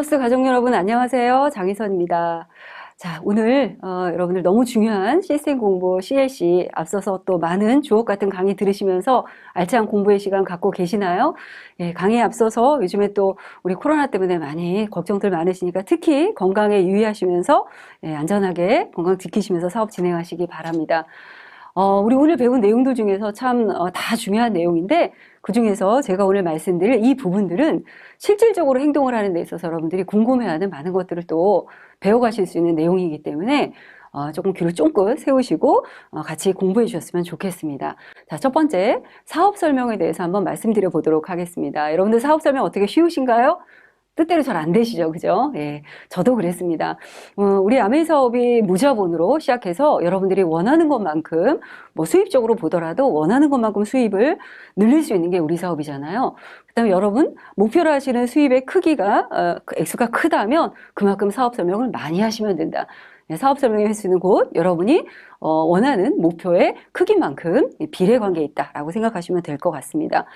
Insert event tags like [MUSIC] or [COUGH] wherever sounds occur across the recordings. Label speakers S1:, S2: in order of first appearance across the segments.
S1: 원하우스 가족 여러분 안녕하세요. 장희선입니다. 자, 오늘 어, 여러분들 너무 중요한 시스템 공부 CLC 앞서서 또 많은 주옥 같은 강의 들으시면서 알찬 공부의 시간 갖고 계시나요? 예, 강의에 앞서서 요즘에 또 우리 코로나 때문에 많이 걱정들 많으시니까 특히 건강에 유의하시면서 예, 안전하게 건강 지키시면서 사업 진행하시기 바랍니다. 어, 우리 오늘 배운 내용들 중에서 참, 어, 다 중요한 내용인데, 그 중에서 제가 오늘 말씀드릴 이 부분들은 실질적으로 행동을 하는 데 있어서 여러분들이 궁금해하는 많은 것들을 또 배워가실 수 있는 내용이기 때문에, 어, 조금 귀를 쫑긋 세우시고, 어, 같이 공부해 주셨으면 좋겠습니다. 자, 첫 번째, 사업 설명에 대해서 한번 말씀드려 보도록 하겠습니다. 여러분들 사업 설명 어떻게 쉬우신가요? 뜻대로 잘 안 되시죠. 그죠? 예. 저도 그랬습니다. 어, 우리 아메이 사업이 무자본으로 시작해서 여러분들이 원하는 것만큼 뭐 수입적으로 보더라도 원하는 것만큼 수입을 늘릴 수 있는 게 우리 사업이잖아요. 그 다음에 여러분, 목표로 하시는 수입의 크기가, 어, 그 액수가 크다면 그만큼 사업 설명을 많이 하시면 된다. 예, 사업 설명의 횟수는 곧 여러분이 어, 원하는 목표의 크기만큼 비례 관계에 있다라고 생각하시면 될 것 같습니다.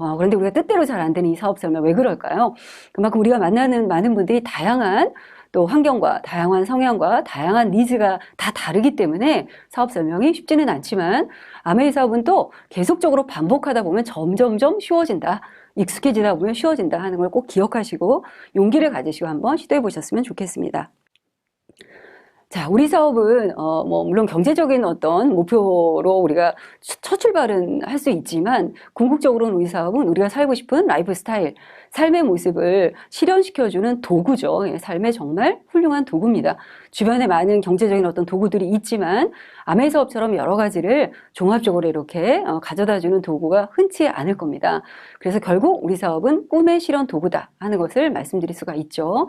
S1: 어, 그런데 우리가 뜻대로 잘 안 되는 이 사업 설명 왜 그럴까요? 그만큼 우리가 만나는 많은 분들이 다양한 또 환경과 다양한 성향과 다양한 니즈가 다 다르기 때문에 사업 설명이 쉽지는 않지만 아메이 사업은 또 계속적으로 반복하다 보면 점점점 쉬워진다. 익숙해지다 보면 쉬워진다 하는 걸 꼭 기억하시고 용기를 가지시고 한번 시도해 보셨으면 좋겠습니다. 자, 우리 사업은, 어, 뭐, 물론 경제적인 어떤 목표로 우리가 첫 출발은 할 수 있지만, 궁극적으로는 우리 사업은 우리가 살고 싶은 라이프 스타일, 삶의 모습을 실현시켜주는 도구죠. 예, 삶의 정말 훌륭한 도구입니다. 주변에 많은 경제적인 어떤 도구들이 있지만, 아메 사업처럼 여러 가지를 종합적으로 이렇게 어, 가져다 주는 도구가 흔치 않을 겁니다. 그래서 결국 우리 사업은 꿈의 실현 도구다 하는 것을 말씀드릴 수가 있죠.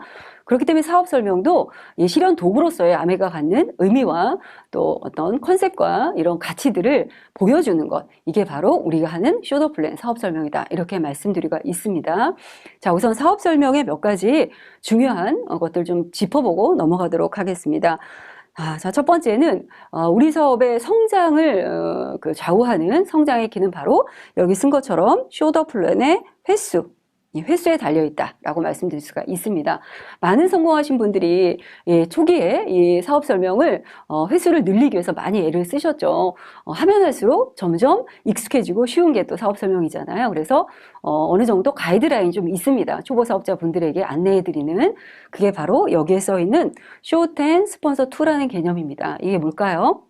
S1: 그렇기 때문에 사업 설명도 이 실현 도구로서의 아메가 갖는 의미와 또 어떤 컨셉과 이런 가치들을 보여주는 것. 이게 바로 우리가 하는 쇼더 플랜 사업 설명이다. 이렇게 말씀드리고 있습니다. 자, 우선 사업 설명의 몇 가지 중요한 것들 좀 짚어보고 넘어가도록 하겠습니다. 아, 자, 첫 번째는, 어, 우리 사업의 성장을, 어, 그 좌우하는 성장의 키는 바로 여기 쓴 것처럼 쇼더 플랜의 횟수, 횟수에 달려 있다라고 말씀드릴 수가 있습니다. 많은 성공하신 분들이 예, 초기에 이 사업 설명을 어, 횟수를 늘리기 위해서 많이 애를 쓰셨죠. 어, 하면 할수록 점점 익숙해지고 쉬운 게 또 사업 설명이잖아요. 그래서 어, 느 정도 가이드라인 좀 있습니다. 초보 사업자 분들에게 안내해드리는 그게 바로 여기에 써 있는 쇼텐 스폰서 2라는 개념입니다. 이게 뭘까요?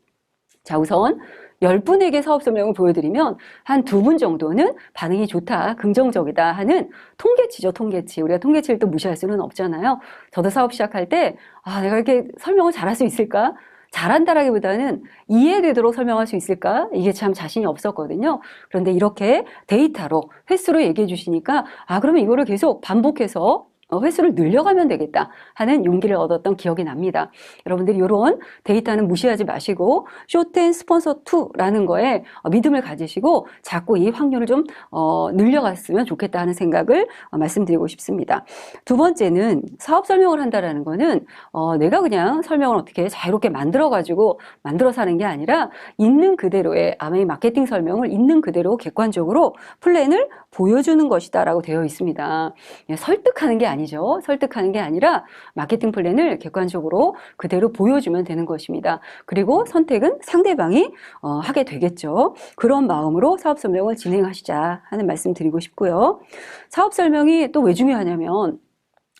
S1: 자, 우선 10분에게 사업 설명을 보여드리면 한 두 분 정도는 반응이 좋다, 긍정적이다 하는 통계치죠, 통계치. 우리가 통계치를 또 무시할 수는 없잖아요. 저도 사업 시작할 때, 아, 내가 이렇게 설명을 잘할 수 있을까? 잘한다라기보다는 이해되도록 설명할 수 있을까? 이게 참 자신이 없었거든요. 그런데 이렇게 데이터로, 횟수로 얘기해 주시니까, 아, 그러면 이거를 계속 반복해서 어, 횟수를 늘려가면 되겠다 하는 용기를 얻었던 기억이 납니다. 여러분들이 이런 데이터는 무시하지 마시고 쇼텐 스폰서 2라는 거에 어, 믿음을 가지시고 자꾸 이 확률을 좀 어, 늘려갔으면 좋겠다 하는 생각을 말씀드리고 싶습니다. 두 번째는 사업 설명을 한다라는 거는 내가 그냥 설명을 어떻게 자유롭게 만들어 가지고 만들어서 하는 게 아니라 있는 그대로의 아메이 마케팅 설명을 있는 그대로 객관적으로 플랜을 보여주는 것이다 라고 되어 있습니다. 예, 설득하는 게 아니죠. 설득하는 게 아니라 마케팅 플랜을 객관적으로 그대로 보여주면 되는 것입니다. 그리고 선택은 상대방이 어, 하게 되겠죠. 그런 마음으로 사업 설명을 진행하시자 하는 말씀 드리고 싶고요. 사업 설명이 또 왜 중요하냐면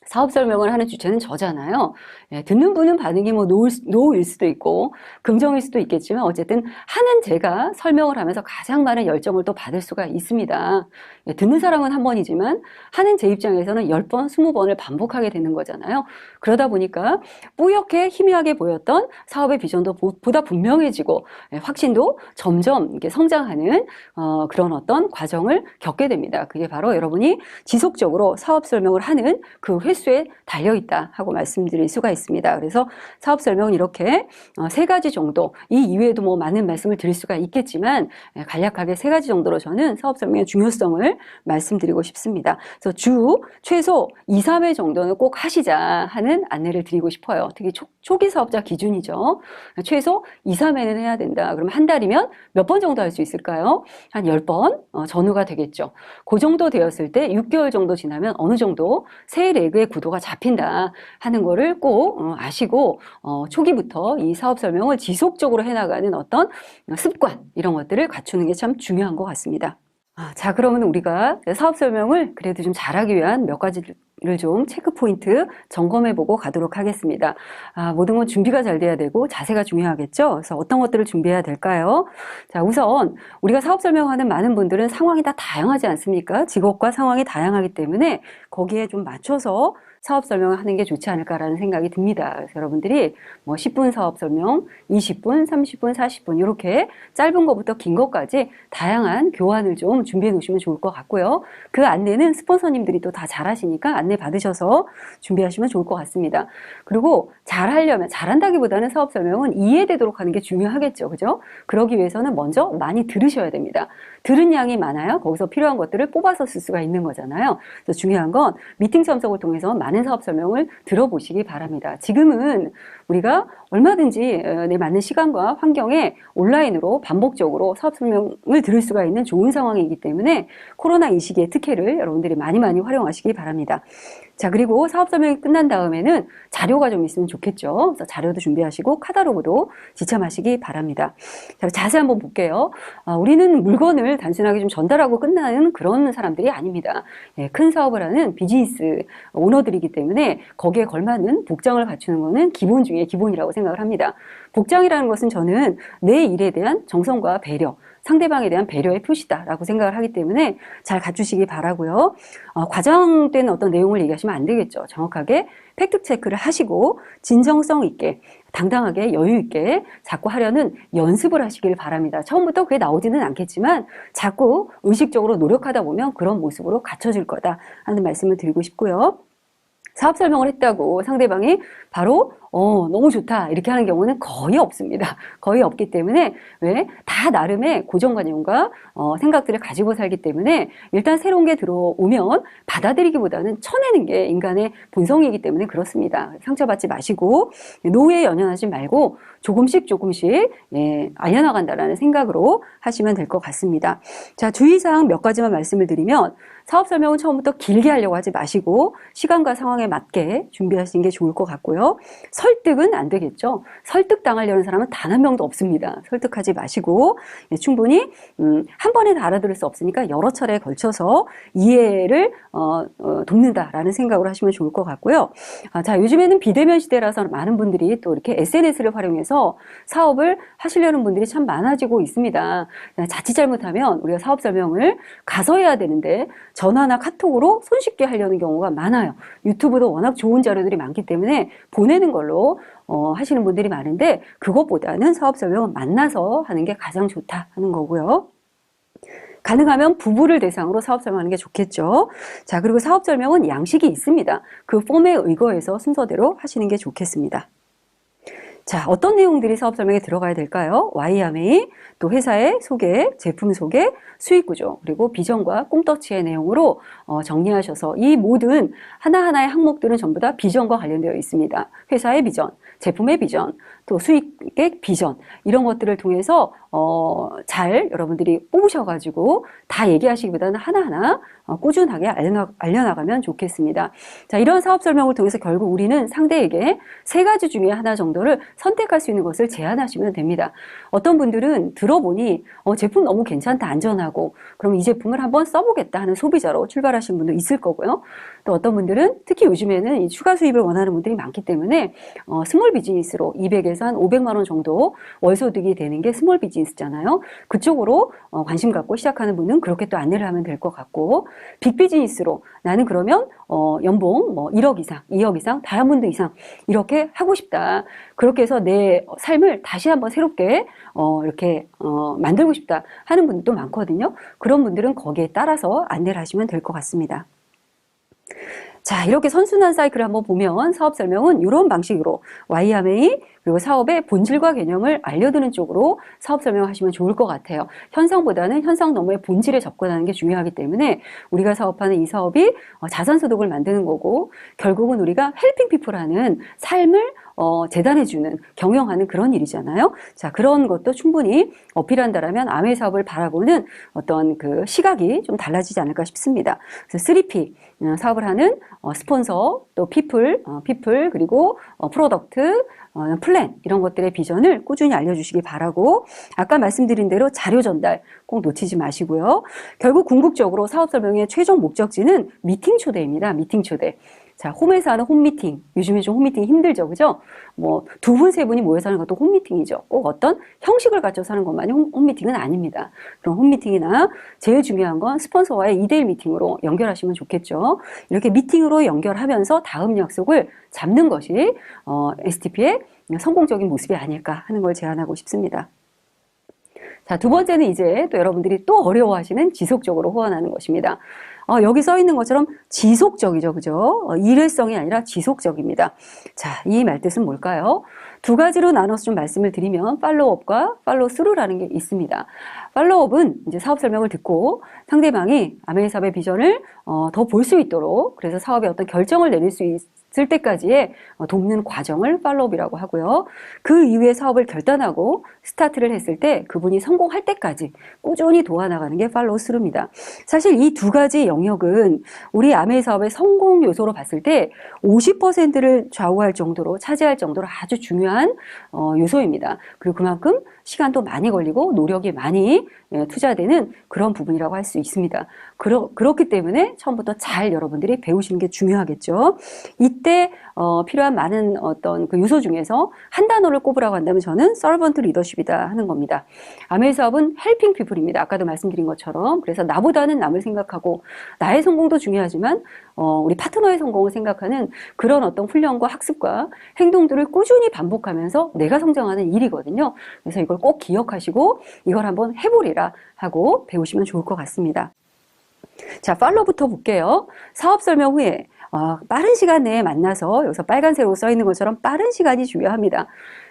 S1: 사업 설명을 하는 주체는 저잖아요. 예, 듣는 분은 반응이 뭐 노일, 노일 수도 있고 긍정일 수도 있겠지만 어쨌든 하는 제가 설명을 하면서 가장 많은 열정을 또 받을 수가 있습니다. 예, 듣는 사람은 한 번이지만 하는 제 입장에서는 10번, 20번을 반복하게 되는 거잖아요. 그러다 보니까 뿌옇게 희미하게 보였던 사업의 비전도 보다 분명해지고 예, 확신도 점점 이렇게 성장하는 어, 그런 어떤 과정을 겪게 됩니다. 그게 바로 여러분이 지속적으로 사업 설명을 하는 그 횟수 필수에 달려 있다 하고 말씀드릴 수가 있습니다. 그래서 사업 설명은 이렇게 어, 세 가지 정도 이 이외에도 뭐 많은 말씀을 드릴 수가 있겠지만 예, 간략하게 세 가지 정도로 저는 사업 설명의 중요성을 말씀드리고 싶습니다. 그래서 주 최소 2, 3회 정도는 꼭 하시자 하는 안내를 드리고 싶어요. 특히 초, 초기 사업자 기준이죠. 최소 2, 3회는 해야 된다. 그러면 한 달이면 몇 번 정도 할 수 있을까요? 한 10번 어, 전후가 되겠죠. 그 정도 되었을 때 6개월 정도 지나면 어느 정도 새렉 을 그의 구도가 잡힌다 하는 거를 꼭 어, 아시고 어, 초기부터 이 사업 설명을 지속적으로 해나가는 어떤 습관 이런 것들을 갖추는 게 참 중요한 것 같습니다. 아, 자, 그러면 우리가 사업 설명을 그래도 좀 잘하기 위한 몇 가지를 좀 체크 포인트 점검해 보고 가도록 하겠습니다. 아, 모든 건 준비가 잘 돼야 되고 자세가 중요하겠죠? 그래서 어떤 것들을 준비해야 될까요? 자, 우선 우리가 사업 설명하는 많은 분들은 상황이 다 다양하지 않습니까? 직업과 상황이 다양하기 때문에 거기에 좀 맞춰서 사업 설명을 하는 게 좋지 않을까라는 생각이 듭니다. 그래서 여러분들이 뭐 10분 사업 설명, 20분, 30분, 40분 이렇게 짧은 것부터 긴 것까지 다양한 교환을 좀 준비해 놓으시면 좋을 것 같고요. 그 안내는 스폰서님들이 또 다 잘하시니까 안내 받으셔서 준비하시면 좋을 것 같습니다. 그리고 잘하려면 잘한다기보다는 사업 설명은 이해되도록 하는 게 중요하겠죠. 그죠? 그러기 위해서는 먼저 많이 들으셔야 됩니다. 들은 양이 많아야 거기서 필요한 것들을 뽑아서 쓸 수가 있는 거잖아요. 그래서 중요한 건 미팅 참석을 통해서 많은 사업 설명을 들어보시기 바랍니다. 지금은 우리가 얼마든지 어, 내 맞는 시간과 환경에 온라인으로 반복적으로 사업 설명을 들을 수가 있는 좋은 상황이기 때문에 코로나 이 시기의 특혜를 여러분들이 많이 많이 활용하시기 바랍니다. 자, 그리고 사업 설명이 끝난 다음에는 자료가 좀 있으면 좋겠죠. 그래서 자료도 준비하시고 카탈로그도 지참하시기 바랍니다. 자, 자세히 한번 볼게요. 아, 우리는 물건을 단순하게 좀 전달하고 끝나는 그런 사람들이 아닙니다. 예, 큰 사업을 하는 비즈니스 오너들이기 때문에 거기에 걸맞는 복장을 갖추는 것은 기본 중에 기본이라고 생각을 합니다. 복장이라는 것은 저는 내 일에 대한 정성과 배려, 상대방에 대한 배려의 표시다라고 생각을 하기 때문에 잘 갖추시기 바라고요. 어, 과장된 어떤 내용을 얘기하시면 안 되겠죠. 정확하게 팩트 체크를 하시고 진정성 있게 당당하게 여유 있게 자꾸 하려는 연습을 하시길 바랍니다. 처음부터 그게 나오지는 않겠지만 자꾸 의식적으로 노력하다 보면 그런 모습으로 갖춰질 거다 하는 말씀을 드리고 싶고요. 사업 설명을 했다고 상대방이 바로 어, 너무 좋다. 이렇게 하는 경우는 거의 없습니다. [LAUGHS] 거의 없기 때문에, 왜? 다 나름의 고정관념과 어, 생각들을 가지고 살기 때문에 일단 새로운 게 들어오면 받아들이기보다는 쳐내는 게 인간의 본성이기 때문에 그렇습니다. 상처받지 마시고, 노예에 연연하지 말고 조금씩 조금씩, 예, 알려나간다라는 생각으로 하시면 될 것 같습니다. 자, 주의사항 몇 가지만 말씀을 드리면, 사업 설명은 처음부터 길게 하려고 하지 마시고, 시간과 상황에 맞게 준비하시는 게 좋을 것 같고요. 설득은 안 되겠죠. 설득당하려는 사람은 단 한 명도 없습니다. 설득하지 마시고 예, 충분히 음, 한 번에 다 알아들을 수 없으니까 여러 차례에 걸쳐서 이해를 어, 어, 돕는다라는 생각으로 하시면 좋을 것 같고요. 아, 자 요즘에는 비대면 시대라서 많은 분들이 또 이렇게 SNS를 활용해서 사업을 하시려는 분들이 참 많아지고 있습니다. 자칫 잘못하면 우리가 사업 설명을 가서 해야 되는데 전화나 카톡으로 손쉽게 하려는 경우가 많아요. 유튜브도 워낙 좋은 자료들이 많기 때문에 보내는 걸로 어, 하시는 분들이 많은데 그것보다는 사업 설명은 만나서 하는 게 가장 좋다 하는 거고요. 가능하면 부부를 대상으로 사업 설명하는 게 좋겠죠. 자, 그리고 사업 설명은 양식이 있습니다. 그 폼에 의거해서 순서대로 하시는 게 좋겠습니다. 자, 어떤 내용들이 사업 설명에 들어가야 될까요? YMA, 또 회사의 소개, 제품 소개, 수익 구조, 그리고 비전과 꿈떡치의 내용으로 어, 정리하셔서 이 모든 하나하나의 항목들은 전부 다 비전과 관련되어 있습니다. 회사의 비전, 제품의 비전, 또 수익의 비전 이런 것들을 통해서 어, 잘 여러분들이 뽑으셔가지고 다 얘기하시기보다는 하나하나 어, 꾸준하게 알려나, 알려나 가면 좋겠습니다. 자, 이런 사업 설명을 통해서 결국 우리는 상대에게 세 가지 중에 하나 정도를 선택할 수 있는 것을 제안하시면 됩니다. 어떤 분들은 들어보니 어, 제품 너무 괜찮다, 안전하고 그럼 이 제품을 한번 써보겠다 하는 소비자로 출발하신 분도 있을 거고요. 또 어떤 분들은 특히 요즘에는 이 추가 수입을 원하는 분들이 많기 때문에 어, 스몰 비즈니스로 200에서 한 500만 원 정도 월소득이 되는 게 스몰 비즈니스잖아요. 그쪽으로 어, 관심 갖고 시작하는 분은 그렇게 또 안내를 하면 될 것 같고 빅 비즈니스로 나는 그러면 어, 연봉 뭐 1억 이상, 2억 이상, 다이아몬드 이상 이렇게 하고 싶다. 그렇게 해서 내 삶을 다시 한번 새롭게 어, 이렇게 어, 만들고 싶다 하는 분들도 많거든요. 그런 분들은 거기에 따라서 안내를 하시면 될 것 같습니다. 자, 이렇게 선순환 사이클을 한번 보면 사업 설명은 이런 방식으로 YMA 그리고 사업의 본질과 개념을 알려드는 쪽으로 사업 설명하시면 좋을 것 같아요. 현상보다는 현상 너머의 본질에 접근하는 게 중요하기 때문에 우리가 사업하는 이 사업이 어, 자산소득을 만드는 거고 결국은 우리가 헬핑 피플하는 삶을 어, 재단해주는, 경영하는 그런 일이잖아요. 자, 그런 것도 충분히 어필한다라면 아메 사업을 바라보는 어떤 그 시각이 좀 달라지지 않을까 싶습니다. 그래서 3P, 어, 사업을 하는 어, 스폰서, 또 피플, 어, 피플, 그리고 어, 프로덕트, 어, 플랜 이런 것들의 비전을 꾸준히 알려주시기 바라고 아까 말씀드린 대로 자료 전달 꼭 놓치지 마시고요. 결국 궁극적으로 사업 설명의 최종 목적지는 미팅 초대입니다. 미팅 초대. 자, 홈에서 하는 홈미팅. 요즘에 좀 홈미팅 힘들죠. 그죠? 뭐, 두 분, 세 분이 모여서 하는 것도 홈미팅이죠. 꼭 어떤 형식을 갖춰서 하는 것만이 홈, 홈미팅은 아닙니다. 그런 홈미팅이나 제일 중요한 건 스폰서와의 2대1 미팅으로 연결하시면 좋겠죠. 이렇게 미팅으로 연결하면서 다음 약속을 잡는 것이, 어, STP의 성공적인 모습이 아닐까 하는 걸 제안하고 싶습니다. 자, 두 번째는 이제 또 여러분들이 또 어려워하시는 지속적으로 후원하는 것입니다. 어, 여기 써 있는 것처럼 지속적이죠. 그죠? 어, 일회성이 아니라 지속적입니다. 자, 이 말뜻은 뭘까요? 두 가지로 나눠서 좀 말씀을 드리면 팔로우업과 팔로우스루라는 게 있습니다. 팔로우업은 이제 사업 설명을 듣고 상대방이 아메이 사업의 비전을 어, 더 볼 수 있도록 그래서 사업에 어떤 결정을 내릴 수 있, 쓸 때까지의 어, 돕는 과정을 팔로업이라고 하고요. 그 이후에 사업을 결단하고 스타트를 했을 때 그분이 성공할 때까지 꾸준히 도와나가는 게 팔로우 스루입니다. 사실 이 두 가지 영역은 우리 아메 사업의 성공 요소로 봤을 때 50%를 좌우할 정도로 차지할 정도로 아주 중요한 어, 요소입니다. 그리고 그만큼 시간도 많이 걸리고 노력이 많이 예, 투자되는 그런 부분이라고 할 수 있습니다. 그러, 그렇기 때문에 처음부터 잘 여러분들이 배우시는 게 중요하겠죠. 이때 어, 필요한 많은 어떤 그 요소 중에서 한 단어를 꼽으라고 한다면 저는 서번트 리더십 이다 하는 겁니다. 아멜 사업은 헬핑 피플입니다. 아까도 말씀드린 것처럼 그래서 나보다는 남을 생각하고 나의 성공도 중요하지만 어, 우리 파트너의 성공을 생각하는 그런 어떤 훈련과 학습과 행동들을 꾸준히 반복하면서 내가 성장하는 일이거든요. 그래서 이걸 꼭 기억하시고 이걸 한번 해보리라 하고 배우시면 좋을 것 같습니다. 자, 팔로부터 볼게요. 사업 설명 후에 어, 빠른 시간 내에 만나서 여기서 빨간색으로 써 있는 것처럼 빠른 시간이 중요합니다.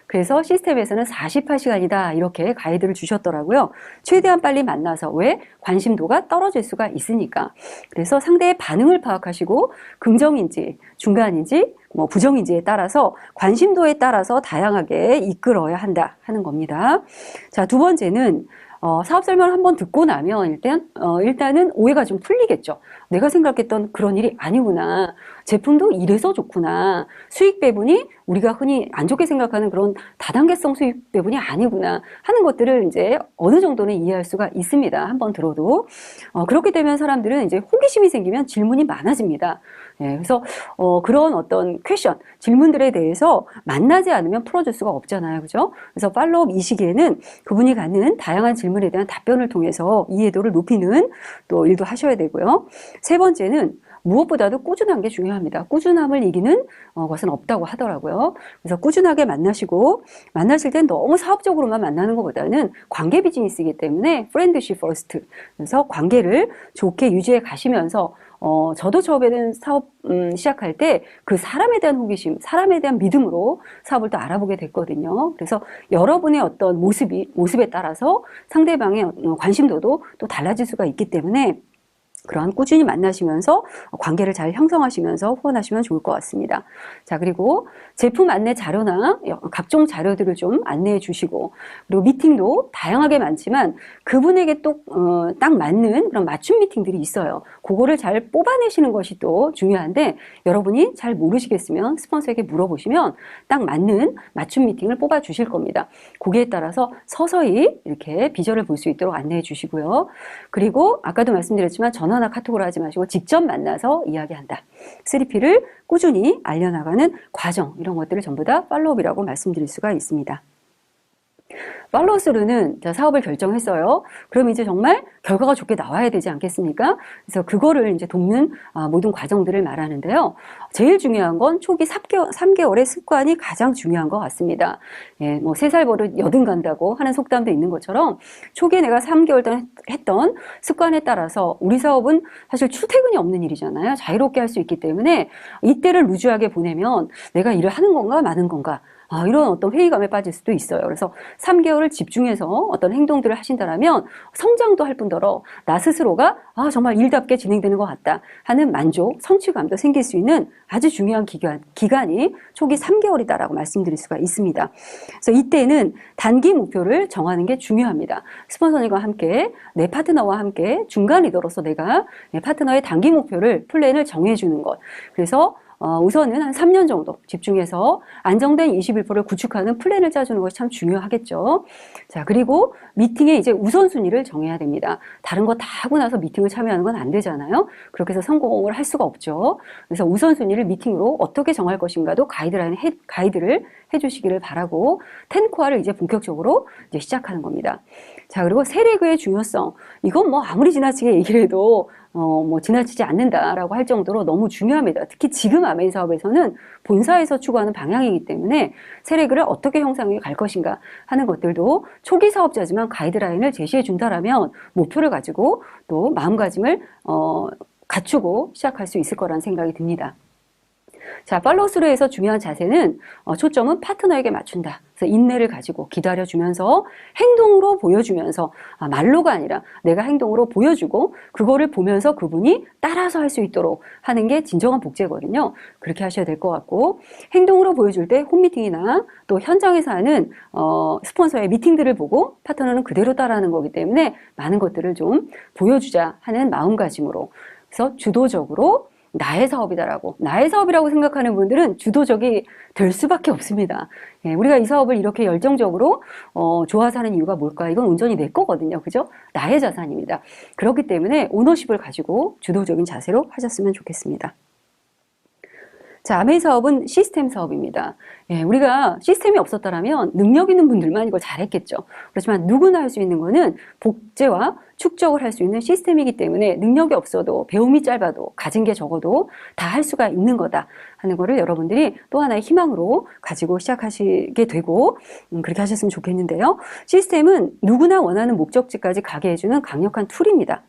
S1: 그래서 시스템에서는 48시간이다 이렇게 가이드를 주셨더라고요. 최대한 빨리 만나서 왜 관심도가 떨어질 수가 있으니까. 그래서 상대의 반응을 파악하시고 긍정인지 중간인지 뭐 부정인지에 따라서 관심도에 따라서 다양하게 이끌어야 한다 하는 겁니다. 자, 두 번째는 어, 사업 설명을 한번 듣고 나면 일단 어, 일단은 오해가 좀 풀리겠죠. 내가 생각했던 그런 일이 아니구나. 제품도 이래서 좋구나. 수익 배분이 우리가 흔히 안 좋게 생각하는 그런 다단계성 수익 배분이 아니구나 하는 것들을 이제 어느 정도는 이해할 수가 있습니다. 한번 들어도 어, 그렇게 되면 사람들은 이제 호기심이 생기면 질문이 많아집니다. 예, 그래서 어, 그런 어떤 퀘션 질문들에 대해서 만나지 않으면 풀어줄 수가 없잖아요, 그죠? 그래서 팔로업 이 시기에는 그분이 갖는 다양한 질문에 대한 답변을 통해서 이해도를 높이는 또 일도 하셔야 되고요. 세 번째는 무엇보다도 꾸준한 게 중요합니다. 꾸준함을 이기는 어, 것은 없다고 하더라고요. 그래서 꾸준하게 만나시고 만나실 땐 너무 사업적으로만 만나는 것보다는 관계 비즈니스이기 때문에 프렌드십 퍼스트. 그래서 관계를 좋게 유지해 가시면서 어, 저도 처음에 는 사업 음, 시작할 때 그 사람에 대한 호기심, 사람에 대한 믿음으로 사업을 또 알아보게 됐거든요. 그래서 여러분의 어떤 모습이 모습에 따라서 상대방의 어, 관심도도 또 달라질 수가 있기 때문에 그러한 꾸준히 만나시면서 관계를 잘 형성하시면서 후원하시면 좋을 것 같습니다. 자, 그리고 제품 안내 자료나 각종 자료들을 좀 안내해 주시고, 그리고 미팅도 다양하게 많지만 그분에게 또, 어, 딱 맞는 그런 맞춤 미팅들이 있어요. 그거를 잘 뽑아내시는 것이 또 중요한데, 여러분이 잘 모르시겠으면 스폰서에게 물어보시면 딱 맞는 맞춤 미팅을 뽑아 주실 겁니다. 거기에 따라서 서서히 이렇게 비전을 볼 수 있도록 안내해 주시고요. 그리고 아까도 말씀드렸지만 전 전화나 카톡으로 하지 마시고 직접 만나서 이야기한다. 3P를 꾸준히 알려나가는 과정 이런 것들을 전부 다 팔로업이라고 말씀드릴 수가 있습니다. 팔로우스루는 사업을 결정했어요. 그럼 이제 정말 결과가 좋게 나와야 되지 않겠습니까? 그래서 그거를 이제 돕는 아, 모든 과정들을 말하는데요. 제일 중요한 건 초기 3개월, 3개월의 습관이 가장 중요한 것 같습니다. 예, 뭐 3살 버릇 여든 간다고 하는 속담도 있는 것처럼 초기에 내가 3개월 동안 했던 습관에 따라서 우리 사업은 사실 출퇴근이 없는 일이잖아요. 자유롭게 할 수 있기 때문에 이때를 루즈하게 보내면 내가 일을 하는 건가 마는 건가 아, 이런 어떤 회의감에 빠질 수도 있어요. 그래서 3개월을 집중해서 어떤 행동들을 하신다면 성장도 할 뿐더러 나 스스로가 아, 정말 일답게 진행되는 것 같다 하는 만족, 성취감도 생길 수 있는 아주 중요한 기간, 기간이 초기 3개월이다라고 말씀드릴 수가 있습니다. 그래서 이때는 단기 목표를 정하는 게 중요합니다. 스폰서님과 함께 내 파트너와 함께 중간 리더로서 내가 내 파트너의 단기 목표를 플랜을 정해주는 것. 그래서 어, 우선은 한 3년 정도 집중해서 안정된 21%를 구축하는 플랜을 짜주는 것이 참 중요하겠죠. 자, 그리고 미팅의 이제 우선순위를 정해야 됩니다. 다른 거 다 하고 나서 미팅을 참여하는 건 안 되잖아요. 그렇게 해서 성공을 할 수가 없죠. 그래서 우선순위를 미팅으로 어떻게 정할 것인가도 가이드라인, 해, 가이드를 해주시기를 바라고 텐코아를 이제 본격적으로 이제 시작하는 겁니다. 자, 그리고 세레그의 중요성. 이건 뭐 아무리 지나치게 얘기를 해도 어, 뭐 지나치지 않는다라고 할 정도로 너무 중요합니다. 특히 지금 아메이 사업에서는 본사에서 추구하는 방향이기 때문에 세례그를 어떻게 형성해 갈 것인가 하는 것들도 초기 사업자지만 가이드라인을 제시해 준다라면 목표를 가지고 또 마음가짐을 어, 갖추고 시작할 수 있을 거라는 생각이 듭니다. 자, 팔로우스루에서 중요한 자세는 어, 초점은 파트너에게 맞춘다. 그래서 인내를 가지고 기다려주면서 행동으로 보여주면서 아, 말로가 아니라 내가 행동으로 보여주고 그거를 보면서 그분이 따라서 할 수 있도록 하는 게 진정한 복제거든요. 그렇게 하셔야 될 것 같고 행동으로 보여줄 때 홈미팅이나 또 현장에서 하는 어, 스폰서의 미팅들을 보고 파트너는 그대로 따라하는 거기 때문에 많은 것들을 좀 보여주자 하는 마음가짐으로 그래서 주도적으로 나의 사업이다라고 나의 사업이라고 생각하는 분들은 주도적이 될 수밖에 없습니다. 예, 우리가 이 사업을 이렇게 열정적으로 어, 좋아서 하는 이유가 뭘까? 이건 온전히 내 거거든요. 그죠? 나의 자산입니다. 그렇기 때문에 오너십을 가지고 주도적인 자세로 하셨으면 좋겠습니다. 자, 아메이 사업은 시스템 사업입니다. 예, 우리가 시스템이 없었다면 능력 있는 분들만 이걸 잘했겠죠. 그렇지만 누구나 할 수 있는 거는 복제와 축적을 할 수 있는 시스템이기 때문에 능력이 없어도 배움이 짧아도 가진 게 적어도 다 할 수가 있는 거다 하는 거를 여러분들이 또 하나의 희망으로 가지고 시작하시게 되고 음, 그렇게 하셨으면 좋겠는데요. 시스템은 누구나 원하는 목적지까지 가게 해주는 강력한 툴입니다.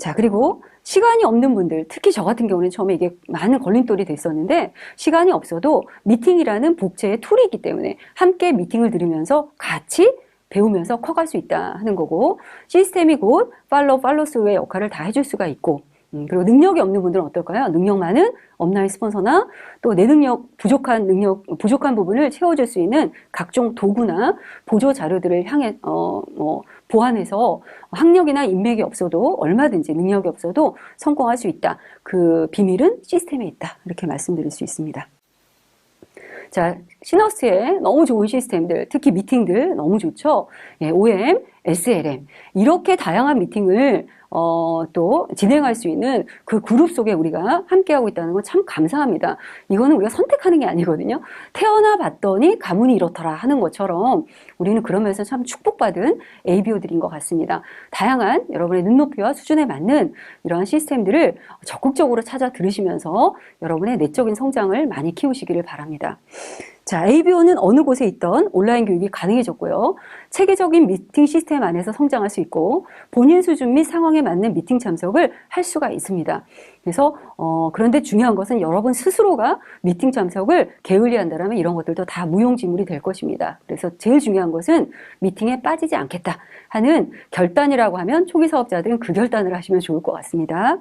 S1: 자, 그리고 시간이 없는 분들, 특히 저 같은 경우는 처음에 이게 많은 걸림돌이 됐었는데, 시간이 없어도 미팅이라는 복제의 툴이 있기 때문에 함께 미팅을 들으면서 같이 배우면서 커갈 수 있다 하는 거고, 시스템이 곧 팔로우, 팔로스의 역할을 다 해줄 수가 있고, 음, 그리고 능력이 없는 분들은 어떨까요? 능력 많은 업라인 스폰서나 또 내 능력 부족한 능력 부족한 부분을 채워줄 수 있는 각종 도구나 보조 자료들을 향해 어 뭐 보완해서 학력이나 인맥이 없어도 얼마든지 능력이 없어도 성공할 수 있다. 그 비밀은 시스템에 있다. 이렇게 말씀드릴 수 있습니다. 자, 시너스의 너무 좋은 시스템들, 특히 미팅들 너무 좋죠. 예, OM, SLM 이렇게 다양한 미팅을 어, 또 진행할 수 있는 그 그룹 속에 우리가 함께하고 있다는 건 참 감사합니다. 이거는 우리가 선택하는 게 아니거든요. 태어나 봤더니 가문이 이렇더라 하는 것처럼 우리는 그러면서 참 축복받은 ABO들인 것 같습니다. 다양한 여러분의 눈높이와 수준에 맞는 이러한 시스템들을 적극적으로 찾아 들으시면서 여러분의 내적인 성장을 많이 키우시기를 바랍니다. 자, ABO는 어느 곳에 있던 온라인 교육이 가능해졌고요. 체계적인 미팅 시스템 안에서 성장할 수 있고 본인 수준 및 상황에 맞는 미팅 참석을 할 수가 있습니다. 그래서 어, 그런데 중요한 것은 여러분 스스로가 미팅 참석을 게을리한다면 이런 것들도 다 무용지물이 될 것입니다. 그래서 제일 중요한 것은 미팅에 빠지지 않겠다 하는 결단이라고 하면 초기 사업자들은 그 결단을 하시면 좋을 것 같습니다.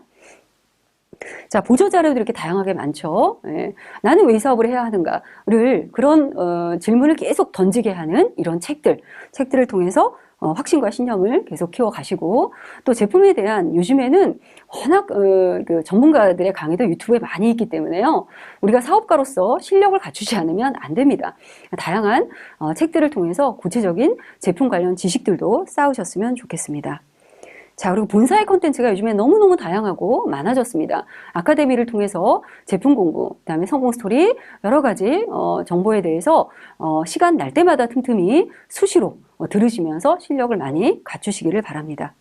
S1: 자, 보조 자료도 이렇게 다양하게 많죠. 예. 나는 왜 이 사업을 해야 하는가를 그런 어, 질문을 계속 던지게 하는 이런 책들, 책들을 통해서 어, 확신과 신념을 계속 키워가시고 또 제품에 대한 요즘에는 워낙 어, 그 전문가들의 강의도 유튜브에 많이 있기 때문에요. 우리가 사업가로서 실력을 갖추지 않으면 안 됩니다. 다양한 어, 책들을 통해서 구체적인 제품 관련 지식들도 쌓으셨으면 좋겠습니다. 자, 그리고 본사의 컨텐츠가 요즘에 너무너무 다양하고 많아졌습니다. 아카데미를 통해서 제품 공부, 그 다음에 성공 스토리, 여러 가지 어, 정보에 대해서 어, 시간 날 때마다 틈틈이 수시로 어, 들으시면서 실력을 많이 갖추시기를 바랍니다.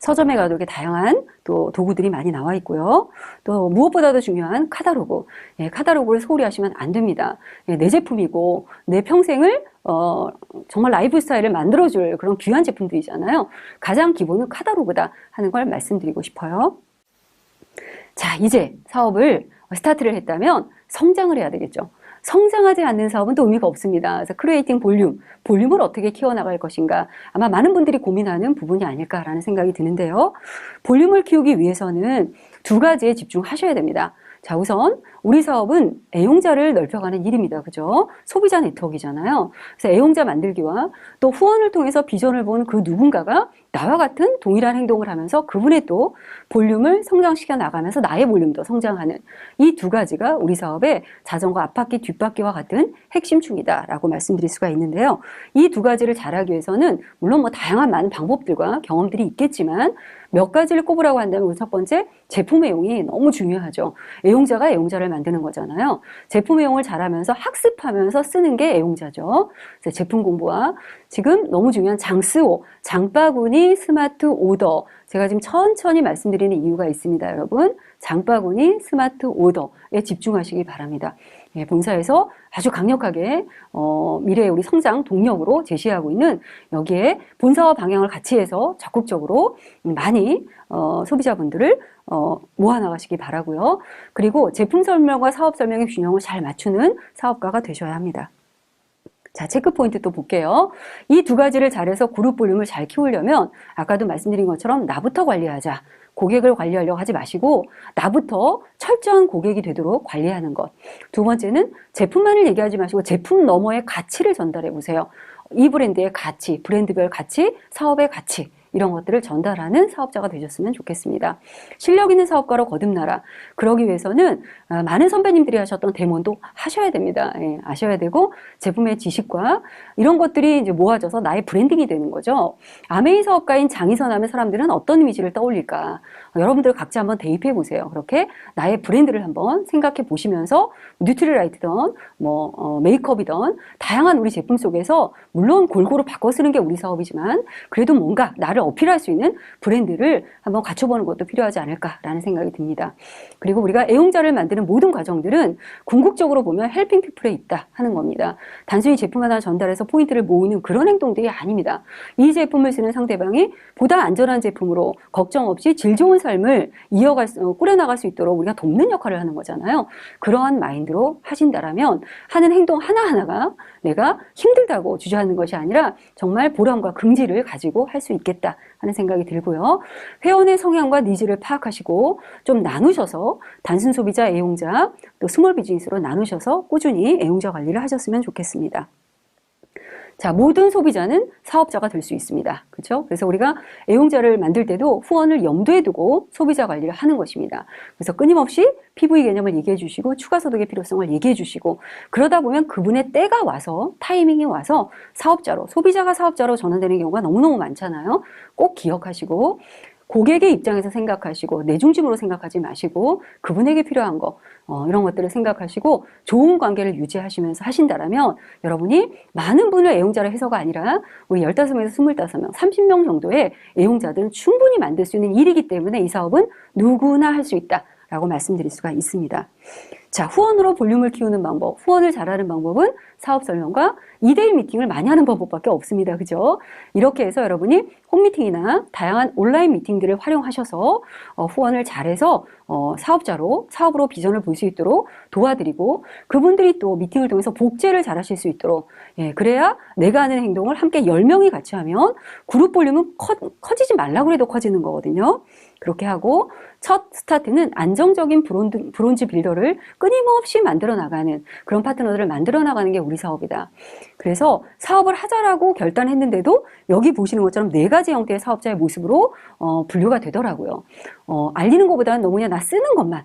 S1: 서점에 가도 이렇게 다양한 또 도구들이 많이 나와 있고요. 또 무엇보다도 중요한 카다로그. 예, 카다로그를 소홀히 하시면 안 됩니다. 예, 내 제품이고 내 평생을 어, 정말 라이프 스타일을 만들어줄 그런 귀한 제품들이잖아요. 가장 기본은 카다로그다 하는 걸 말씀드리고 싶어요. 자, 이제 사업을 스타트를 했다면 성장을 해야 되겠죠. 성장하지 않는 사업은 또 의미가 없습니다. 그래서 크리에이팅 볼륨, 볼륨을 어떻게 키워나갈 것인가 아마 많은 분들이 고민하는 부분이 아닐까라는 생각이 드는데요. 볼륨을 키우기 위해서는 두 가지에 집중하셔야 됩니다. 자, 우선 우리 사업은 애용자를 넓혀가는 일입니다. 그죠? 소비자 네트워크잖아요. 그래서 애용자 만들기와 또 후원을 통해서 비전을 본 그 누군가가 나와 같은 동일한 행동을 하면서 그분의 또 볼륨을 성장시켜 나가면서 나의 볼륨도 성장하는 이 두 가지가 우리 사업의 자전거 앞바퀴 뒷바퀴와 같은 핵심충이다라고 말씀드릴 수가 있는데요. 이 두 가지를 잘하기 위해서는 물론 뭐 다양한 많은 방법들과 경험들이 있겠지만 몇 가지를 꼽으라고 한다면 첫 번째 제품 애용이 너무 중요하죠. 애용자가 애용자를 만드는 거잖아요. 제품 애용을 잘하면서 학습하면서 쓰는 게 애용자죠. 제품 공부와 지금 너무 중요한 장스오, 장바구니 스마트 오더. 제가 지금 천천히 말씀드리는 이유가 있습니다, 여러분. 장바구니 스마트 오더에 집중하시기 바랍니다. 예, 본사에서 아주 강력하게 어, 미래의 우리 성장 동력으로 제시하고 있는 여기에 본사와 방향을 같이 해서 적극적으로 많이 어, 소비자분들을 어, 모아나가시기 바라고요. 그리고 제품 설명과 사업 설명의 균형을 잘 맞추는 사업가가 되셔야 합니다. 자, 체크 포인트 또 볼게요. 이 두 가지를 잘해서 그룹 볼륨을 잘 키우려면 아까도 말씀드린 것처럼 나부터 관리하자. 고객을 관리하려고 하지 마시고 나부터 철저한 고객이 되도록 관리하는 것. 두 번째는 제품만을 얘기하지 마시고 제품 너머의 가치를 전달해 보세요. 이 브랜드의 가치, 브랜드별 가치, 사업의 가치. 이런 것들을 전달하는 사업자가 되셨으면 좋겠습니다. 실력 있는 사업가로 거듭나라. 그러기 위해서는 아, 많은 선배님들이 하셨던 데모도 하셔야 됩니다. 예, 아셔야 되고 제품의 지식과 이런 것들이 이제 모아져서 나의 브랜딩이 되는 거죠. 아메이 사업가인 장희선 하면 사람들은 어떤 이미지를 떠올릴까? 여러분들 각자 한번 대입해 보세요. 그렇게 나의 브랜드를 한번 생각해 보시면서 뉴트리라이트든 뭐 어, 메이크업이든 다양한 우리 제품 속에서 물론 골고루 바꿔 쓰는 게 우리 사업이지만 그래도 뭔가 나를 어필할 수 있는 브랜드를 한번 갖춰보는 것도 필요하지 않을까라는 생각이 듭니다. 그리고 우리가 애용자를 만드는 모든 과정들은 궁극적으로 보면 헬핑 피플에 있다 하는 겁니다. 단순히 제품 하나 전달해서 포인트를 모으는 그런 행동들이 아닙니다. 이 제품을 쓰는 상대방이 보다 안전한 제품으로 걱정 없이 질 좋은 삶을 이어갈 수, 어, 꾸려나갈 수 있도록 우리가 돕는 역할을 하는 거잖아요. 그러한 마인드로 하신다라면 하는 행동 하나하나가 내가 힘들다고 주저하는 것이 아니라 정말 보람과 긍지를 가지고 할 수 있겠다 하는 생각이 들고요. 회원의 성향과 니즈를 파악하시고 좀 나누셔서 단순 소비자, 애용자, 또 스몰 비즈니스로 나누셔서 꾸준히 애용자 관리를 하셨으면 좋겠습니다. 자, 모든 소비자는 사업자가 될 수 있습니다. 그렇죠? 그래서 우리가 애용자를 만들 때도 후원을 염두에 두고 소비자 관리를 하는 것입니다. 그래서 끊임없이 PV 개념을 얘기해 주시고 추가 소득의 필요성을 얘기해 주시고 그러다 보면 그분의 때가 와서 타이밍이 와서 사업자로 소비자가 사업자로 전환되는 경우가 너무너무 많잖아요. 꼭 기억하시고 고객의 입장에서 생각하시고 내 중심으로 생각하지 마시고 그분에게 필요한 거 어, 이런 것들을 생각하시고 좋은 관계를 유지하시면서 하신다라면 여러분이 많은 분을 애용자로 해서가 아니라 우리 15명에서 25명, 30명 정도의 애용자들은 충분히 만들 수 있는 일이기 때문에 이 사업은 누구나 할 수 있다. 라고 말씀드릴 수가 있습니다. 자, 후원으로 볼륨을 키우는 방법, 후원을 잘하는 방법은 사업 설명과 2대1 미팅을 많이 하는 방법밖에 없습니다. 그죠? 이렇게 해서 여러분이 홈미팅이나 다양한 온라인 미팅들을 활용하셔서 어, 후원을 잘해서 어, 사업자로, 사업으로 비전을 볼 수 있도록 도와드리고 그분들이 또 미팅을 통해서 복제를 잘 하실 수 있도록 예, 그래야 내가 하는 행동을 함께 10명이 같이 하면 그룹 볼륨은 커, 커지지 말라고 해도 커지는 거거든요. 그렇게 하고 첫 스타트는 안정적인 브론드, 브론즈 빌더를 끊임없이 만들어 나가는 그런 파트너들을 만들어 나가는 게 우리 사업이다. 그래서 사업을 하자라고 결단했는데도 여기 보시는 것처럼 네 가지 형태의 사업자의 모습으로 어, 분류가 되더라고요. 어, 알리는 것보다는 너무 그냥 나 쓰는 것만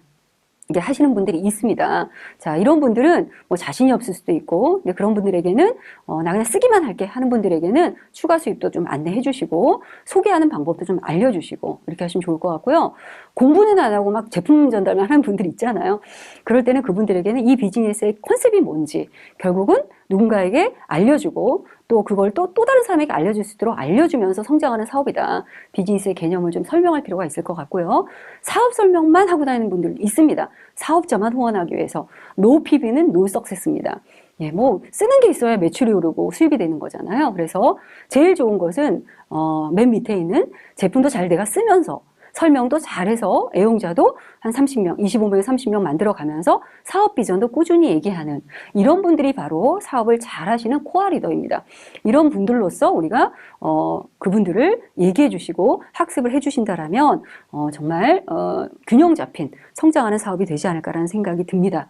S1: 이게 하시는 분들이 있습니다. 자, 이런 분들은 뭐 자신이 없을 수도 있고, 근데 그런 분들에게는, 어, 나 그냥 쓰기만 할게 하는 분들에게는 추가 수입도 좀 안내해 주시고, 소개하는 방법도 좀 알려주시고, 이렇게 하시면 좋을 것 같고요. 공부는 안 하고 막 제품 전달만 하는 분들 있잖아요. 그럴 때는 그분들에게는 이 비즈니스의 컨셉이 뭔지, 결국은 누군가에게 알려주고, 또 그걸 또, 또 다른 사람에게 알려줄 수 있도록 알려주면서 성장하는 사업이다. 비즈니스의 개념을 좀 설명할 필요가 있을 것 같고요. 사업 설명만 하고 다니는 분들 있습니다. 사업자만 후원하기 위해서. 노 PB는 노 석세스입니다. 예, 뭐, 쓰는 게 있어야 매출이 오르고 수입이 되는 거잖아요. 그래서 제일 좋은 것은, 어, 맨 밑에 있는 제품도 잘 내가 쓰면서 설명도 잘해서 애용자도 한 30명, 25명, 30명 만들어 가면서 사업 비전도 꾸준히 얘기하는 이런 분들이 바로 사업을 잘 하시는 코어 리더입니다. 이런 분들로서 우리가 어, 그분들을 얘기해 주시고 학습을 해 주신다라면 어, 정말 어, 균형 잡힌 성장하는 사업이 되지 않을까라는 생각이 듭니다.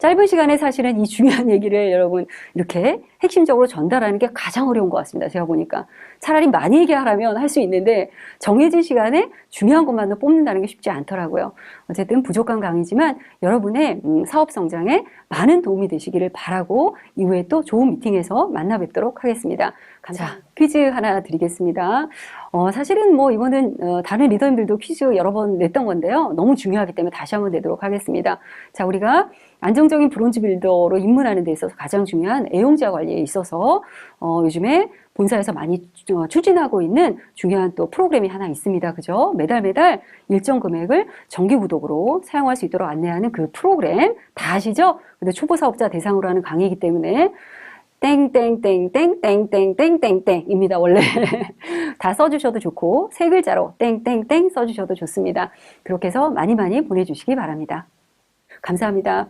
S1: 짧은 시간에 사실은 이 중요한 [LAUGHS] 얘기를 여러분 이렇게 핵심적으로 전달하는 게 가장 어려운 것 같습니다. 제가 보니까. 차라리 많이 얘기하라면 할 수 있는데 정해진 시간에 중요한 것만도 뽑는다는 게 쉽지 않더라고요. 어쨌든 부족한 강의지만 여러분의 음, 사업 성장에 많은 도움이 되시기를 바라고 이후에 또 좋은 미팅에서 만나 뵙도록 하겠습니다. 감사합니다. 퀴즈 하나 드리겠습니다. 어, 사실은 뭐 이거는 어, 다른 리더님들도 퀴즈 여러 번 냈던 건데요. 너무 중요하기 때문에 다시 한번 내도록 하겠습니다. 자, 우리가 안정적인 브론즈 빌더로 입문하는 데 있어서 가장 중요한 애용자 관리에 있어서 어, 요즘에 본사에서 많이 어, 추진하고 있는 중요한 또 프로그램이 하나 있습니다. 그죠? 매달 매달 일정 금액을 정기 구독으로 사용할 수 있도록 안내하는 그 프로그램 다 아시죠? 근데 초보 사업자 대상으로 하는 강의이기 때문에 땡땡땡땡땡땡땡땡땡입니다. 원래 [LAUGHS] 다 써주셔도 좋고 세 글자로 땡땡땡 써주셔도 좋습니다. 그렇게 해서 많이 많이 보내주시기 바랍니다. 감사합니다.